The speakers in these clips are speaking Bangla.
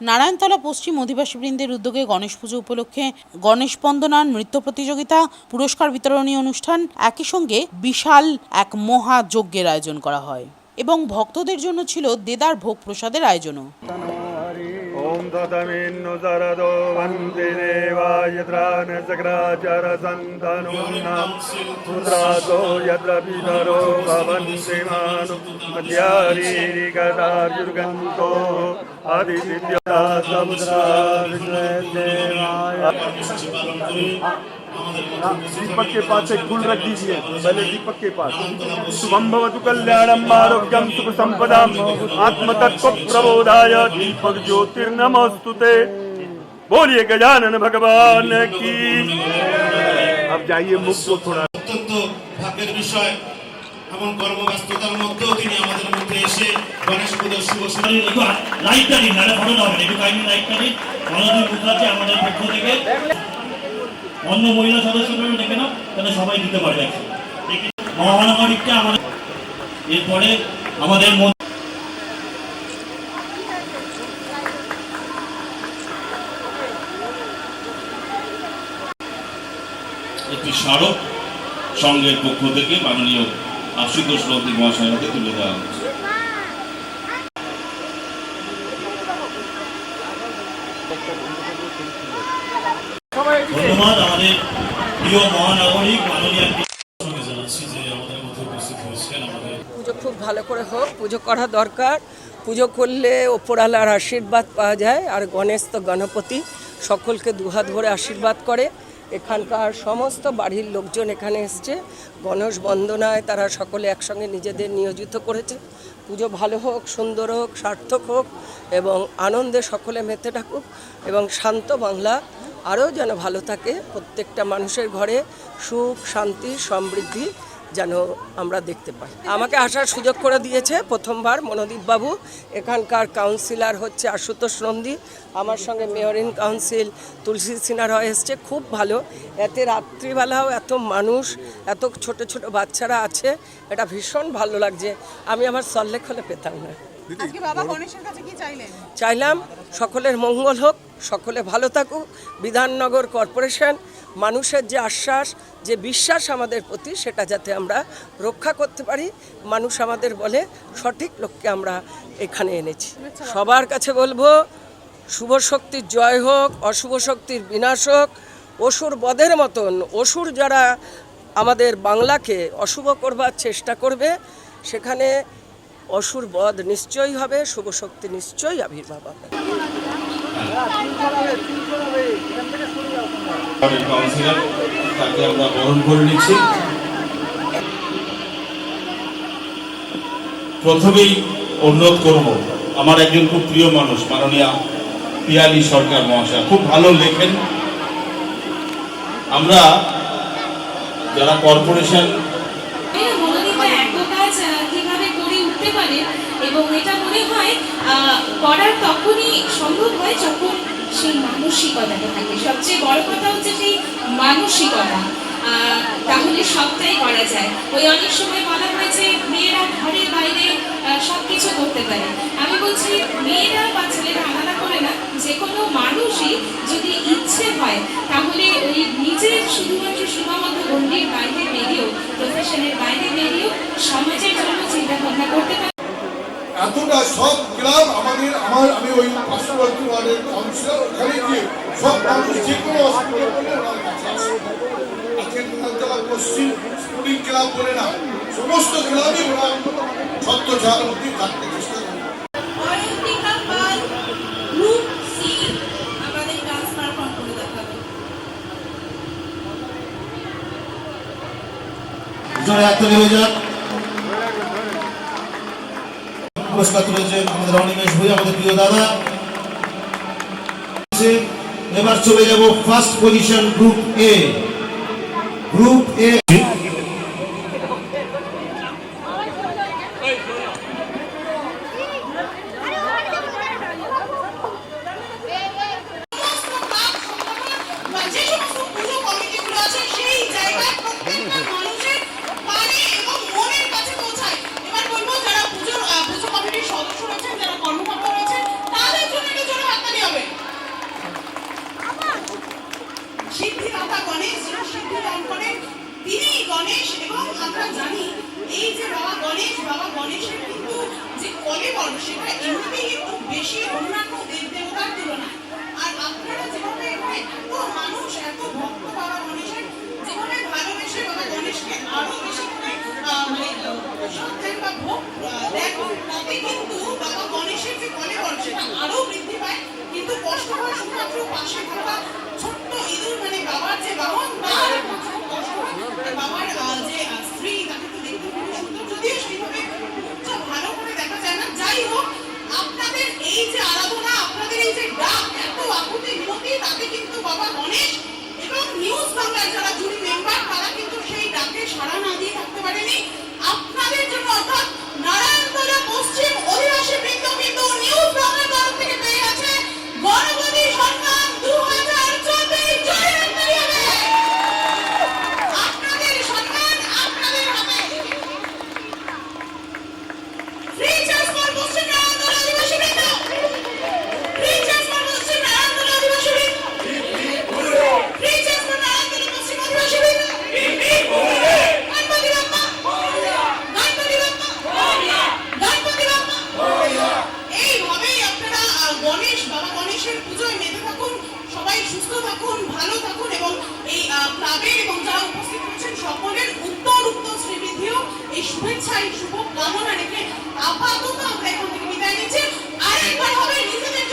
নারায়ণতলা পশ্চিম অধিবাসীবৃন্দের উদ্যোগে গণেশ পুজো উপলক্ষে গণেশ বন্দনার নৃত্য প্রতিযোগিতা, পুরস্কার বিতরণী অনুষ্ঠান, একই সঙ্গে বিশাল এক মহা যজ্ঞের আয়োজন করা হয়। এবং ভক্তদের জন্য ছিল দেদার ভোগ প্রসাদের আয়োজনও। ॐ ततमिन्नुतरदो वन्दे देवाय त्राणचक्राचरसन्तनूनां पुत्रातो यत्र पितरो भवन्ति मानु मध्यारीरिकदार्युर्गन्तो आदिदिव्यता समुद्रा देवाय दीपक के पास एक फूल रख दीजिए पहले दीपक के पास शुभम भवतु कल्याणम आरोग्यम सुख संपदाम आत्म तत्व प्रबोधाय दीपक ज्योतिर्नमस्तुते बोलिए गजानन भगवान की अब जाइए मुख को थोड़ा অত্যন্ত ভাগ্যের বিষয় এমন কর্মব্যস্ততার মধ্যেও তিনি আমাদের মধ্যে এসে গণেশ পুজোর শুভ শুনানি একটু লাইটটা দিন নাহলে ফটো হবে না একটু কাইন্ডলি লাইটটা দিন মালতী মুখার্জি আমাদের পক্ষ থেকে অন্য মহিলা সদস্যরা দেখে নাও তাহলে সবাই দিতে পারবে। দেখি আমাদের এরপরে আমাদের একটি স্মারক সংঘের পক্ষ থেকে মাননীয় আশুতোষ নন্দী মহাশয়ের তুলে দেওয়া হচ্ছে ধন্যবাদ আমাদের প্রিয় মাননীয় পুজো খুব ভালো করে হোক, পুজো করা দরকার। পুজো করলে ওপরালার আশীর্বাদ পাওয়া যায়, আর গণেশ তো গণপতি, সকলকে দুহাত ভরে আশীর্বাদ করে। এখানকার সমস্ত বাড়ির লোকজন এখানে এসছে। গণেশ বন্দনায় তারা সকলে একসঙ্গে নিজেদের নিয়োজিত করেছে। পুজো ভালো হোক, সুন্দর হোক, সার্থক হোক, এবং আনন্দে সকলে মেতে থাকুক, এবং শান্ত বাংলা আরও যেন ভালো থাকে, প্রত্যেকটা মানুষের ঘরে সুখ, শান্তি, সমৃদ্ধি যেন আমরা দেখতে পাই। আমাকে আসার সুযোগ করে দিয়েছে প্রথমবার মনোদীপ বাবু, এখানকার কাউন্সিলর হচ্ছে আশুতোষ নন্দী, আমার সঙ্গে mayor in council Tulsi Sinha Roy এসছে, খুব ভালো। এতে রাত্রিবেলাও এত মানুষ, এত ছোট ছোট বাচ্চারা আছে, এটা ভীষণ ভালো লাগছে। আমি আমার সল্লেখ হলে পেতাম না। আজকে বাবা গণেশের কাছে কি চাইলেন? চাইলাম সকলের মঙ্গল হোক সকলে ভালো থাকুক। বিধাননগর কর্পোরেশন মানুষের যে আশ্বাস যে বিশ্বাস আমাদের প্রতি সেটা যাতে আমরা রক্ষা করতে পারি। মানুষ আমাদের বলে সঠিক লোককে আমরা এখানে এনেছি। সবার কাছে বলব শুভ শক্তির জয় হোক অশুভ শক্তির বিনাশ হোক অসুর বধের মতন অসুর যারা আমাদের বাংলাকে অশুভ করবার চেষ্টা করবে সেখানে অসুর বধ নিশ্চয়ই হবে, শুভ শক্তি নিশ্চয়ই আবির্ভাব হবে। তাকে আমরা করে প্রথমেই অনুরোধ করব, আমার একজন খুব প্রিয় মানুষ, মাননীয় পিয়ালি সরকার মহাশয়, খুব ভালো লেখেন। আমরা যারা কর্পোরেশন এই মনোনীতা এত কাজ আহ, কীভাবে করে উঠতে পারে এবং এটা মনে করার তখনই সম্ভব হয় যখন সেই মানসিকতাটা থাকে। সবচেয়ে বড় কথা হচ্ছে সেই মানসিকতা। তাহলে সবটাই করা যায়। ওই অনেক সময় বলা হয় যে মেয়েরা ঘরের বাইরে সব কিছু করতে পারে। আমি বলছি মেয়েরা বা ছেলেরা আলাদা করে না যে কোনো মানুষই যদি ইচ্ছে হয়, তাহলে ওই নিজের শুধুমাত্র এতটা সব ক্লাব আমাদের, আমার, আমি ওই পার্শ্ববর্তী ওয়ার্ডের কাউন্সিলর, ওখানে গিয়ে সব মানুষ যে কোনো পশ্চিম ক্লাব বলে না, সমস্ত ক্লাবই সত্য থাকতে চেষ্টা করে। পুরস্কার তুলেছেন আমাদের অনিমেষ ভাই, আমাদের প্রিয় দাদা। এবার চলে যাব first position group A group A আমরা জানি, এই যে বাবা গণেশ, বাবা গণেশের কিন্তু যে কলেবর সেটা এমনিতেই একটু বেশি অন্যান্য দেব দেবতার তুলনায়। আর আপনারা যেভাবে এখানে এত মানুষ, এত ভক্ত বাবা গণেশের যেভাবে ভালোবেসে বাবা গণেশকে আরও বেশি মানে সন্তান বা ভোগ দেখুন তাতে কিন্তু বাবা গণেশের যে কলেবর সেটা আরও বৃদ্ধি পায়। কিন্তু পারেনি। আপনাদের জন্য অর্থাৎ শুভেচ্ছা এই শুভ কামনা রেখে আপাতত আমরা এখন থেকে বিদায় নিচ্ছি। আরেকবার হবে নিজেদের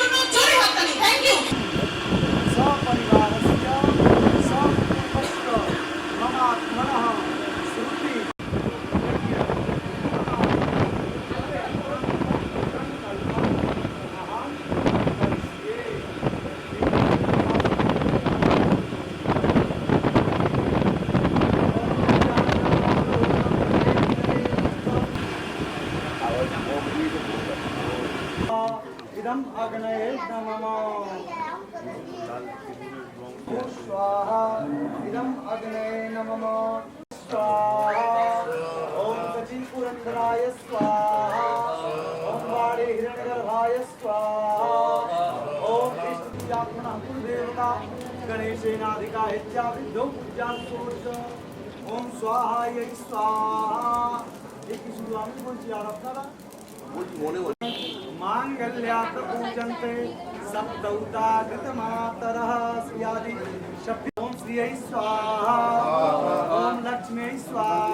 इदम् अग्नये नमो स्वाहा इदम् स्वाहा ॐ सचिपुरन्धराय स्वाहा कुलदेवता गणेशेनाधिका इत्याभिधौ पूजां स्वाहा। मांगल्यापूजन सप्तौता स्वाहा। ओम लक्ष्मी स्वाहा।